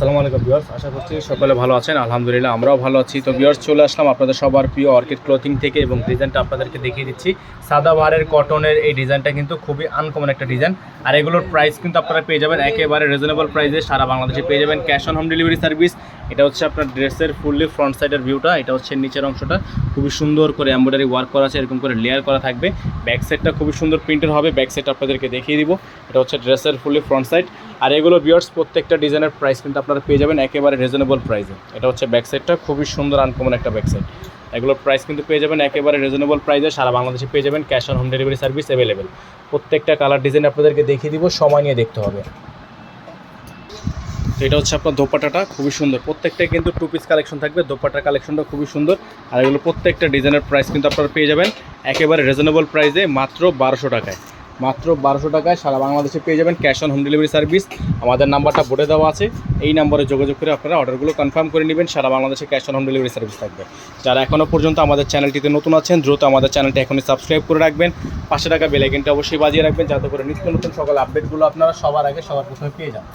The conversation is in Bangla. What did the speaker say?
আসসালামু আলাইকুম বিয়ার্স আশা করছি সকলে ভালো আছেন। আলহামদুলিল্লাহ, আমরাও ভালো আছি। তো বিয়ার্স চলে আসলাম আপনাদের সবার প্রিয় অর্কিড ক্লোথিং থেকে এবং ডিজাইনটা আপনাদেরকে দেখিয়ে দিচ্ছি। সাদা বারের কটনের এই ডিজাইনটা কিন্তু খুবই আনকমন একটা ডিজাইন আর এগুলোর প্রাইস কিন্তু আপনারা পেয়ে যাবেন একেবারে রিজনেবল প্রাইসে সারা বাংলাদেশে পেয়ে যাবেন। Cash on home delivery service এটা হচ্ছে আপনার ড্রেসের ফুললি ফ্রন্ট সাইডের ভিউটা, এটা হচ্ছে নিচের অংশটা। খুবই সুন্দর করে এমব্রয়ডারি ওয়ার্ক করা আছে, এরকম করে লেয়ার করা থাকবে। ব্যাক সাইডটা খুবই সুন্দর প্রিন্টের হবে ব্যাক সাইড আপনাদেরকে দেখিয়ে দিব। এটা হচ্ছে ড্রেসের ফুললি ফ্রন্ট সাইড আর এগুলো বিয়ার্স প্রত্যেকটা ডিজাইনের প্রাইস কিন্তু আপনারা পেয়ে যাবেন একেবারে রিজনেবল প্রাইসে এটা হচ্ছে ব্যাক সাইডটা খুবই সুন্দর আনকমন একটা ব্যাক সাইড এগুলোর প্রাইস কিন্তু পেয়ে যাবেন একেবারে রিজনেবল প্রাইসে সারা বাংলাদেশে পেয়ে যাবেন cash on home delivery service available প্রত্যেকটা কালার ডিজাইন আপনাদেরকে দেখিয়ে দিব, সময় নিয়ে দেখতে হবে। এটা হচ্ছে আপনার দোপাটাটা খুবই সুন্দর। প্রত্যেকটা কিন্তু টু পিস কালেকশন থাকবে দোপাটার কালেকশনটা খুবই সুন্দর। আর এগুলো প্রত্যেকটা ডিজাইনের প্রাইস কিন্তু আপনারা পেয়ে যাবেন একেবারে রিজনেবল প্রাইসে মাত্র বারোশো টাকায়। মাত্র বারোশো টাকায় সারা বাংলাদেশে পেয়ে যাবেন cash on home delivery service আমাদের নাম্বারটা বোর্ডে দেওয়া আছে, এই নাম্বারে যোগাযোগ করে আপনারা অর্ডারগুলো কনফার্ম করে নেবেন, সারা বাংলাদেশে cash on home delivery service থাকবে। যারা এখনও পর্যন্ত আমাদের চ্যানেলটিতে নতুন আছেন, দ্রুত আমাদের চ্যানেলটি এখনই সাবস্ক্রাইব করে রাখবেন। পাঁচশো টাকা বেলাইকেনটা অবশ্যই বাজিয়ে রাখবেন, যাতে করে নিত্য নতুন সকল আপডেটগুলো আপনারা সবার আগে সবার প্রথমে পেয়ে যান।